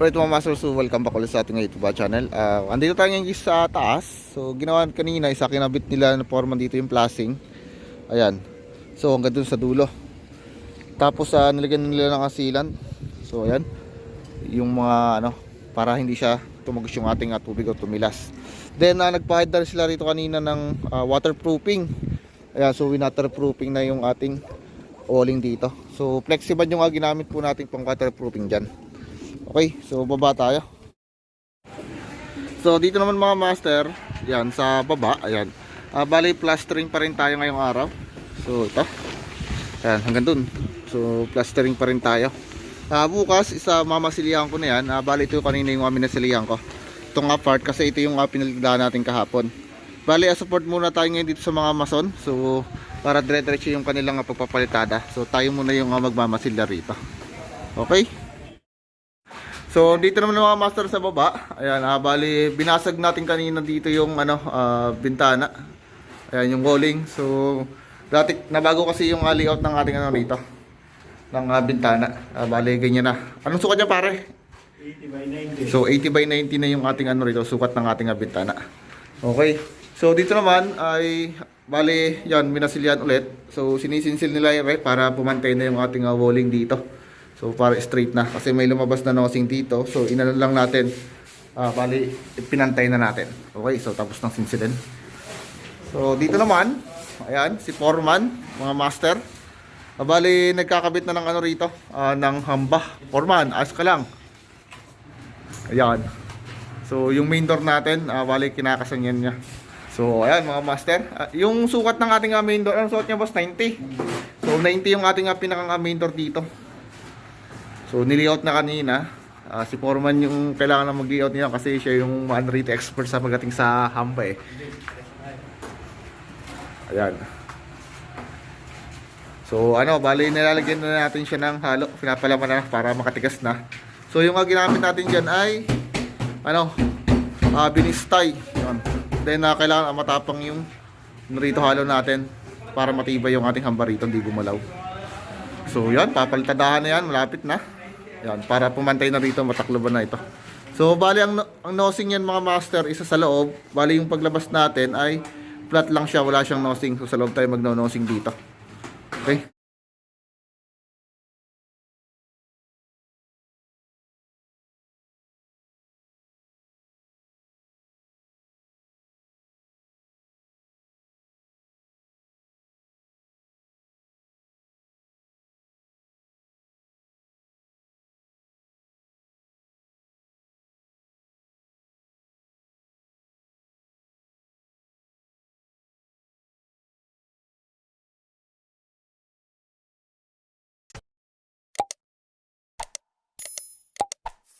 Alright mga master, so welcome back ulit sa ating YouTube channel. Uh, andito tayo ngayon sa taas. So ginawa kanina, isa kinabit nila na forman dito yung plasing. Ayan. So hanggang dun sa dulo. Tapos uh, nilagyan nila ng asilan. So ayan. Yung mga ano, para hindi siya tumagos yung ating uh, tubig o tumilas. Then uh, nagpahid na sila rito kanina ng uh, waterproofing. Ayan, so winaterproofing na yung ating walling dito. So flexible yung uh, ginamit po natin pang waterproofing dyan. Okay, so baba tayo. So dito naman mga master, yan sa baba, ayan. Ah, bali plastering pa rin tayo ngayong araw. So ito. Ayan, hanggang dun. So plastering pa rin tayo. Ah, bukas isa mamasilihan ko na yan. Ah, bali ito kanina yung amin nasilihan ko. Itong nga part kasi ito yung uh, pinagdaan natin kahapon. Bali, support muna tayo ngayon dito sa mga mason. So para dire-diretso yung kanilang ah, pagpapalitada. So tayo muna yung uh, magmamasilya rito. Okay? So dito naman mga master sa baba. Ayan, ah, bali binasag natin kanina dito yung ano ah, bintana. Ayan yung walling. So dati nabago kasi yung ah, layout ng ating ano dito ng ah, bintana. Ah, bali ganyan na. Anong sukat niya pare? 80 by 90. So 80 by 90 na yung ating ano rito, sukat ng ating ah, bintana. Okay. So dito naman ay bali yan minasilyan ulit. So sinisinsil nila yung rep para pumantay na yung ating ah, walling dito. So para straight na kasi may lumabas na nosing dito. So inano lang natin. Ah, bali pinantay na natin. Okay, so tapos ng sinsilin. So dito naman, ayan si Foreman, mga master. Ah, bali nagkakabit na ng ano rito, ah, ng hamba. Foreman, as ka lang. Ayan. So yung main door natin, ah, bali kinakasanyan niya. So ayan mga master, Ah, yung sukat ng ating ah, main door, ano sukat niya boss? 90. So 90 yung ating pinakang ah, main door dito. So nilayout na kanina. Ah, si Foreman yung kailangan na mag-layout niya kasi siya yung manrate expert sa pagdating sa hamba eh. Ayan. So ano, bali nilalagyan na natin siya ng halo, pinapalaman na para makatigas na. So yung uh, ginamit natin diyan ay ano, ah binistay. Yun. Then uh, kailangan uh, matapang yung rito halo natin para matibay yung ating hamba rito, hindi gumalaw. So yan, papalitadahan na yan, malapit na. Yan, para pumantay na rito, matakloban na ito. So bali ang, ang nosing yan mga master, isa sa loob. Bali yung paglabas natin ay flat lang siya, wala siyang nosing. So sa loob tayo magno-nosing dito. Okay?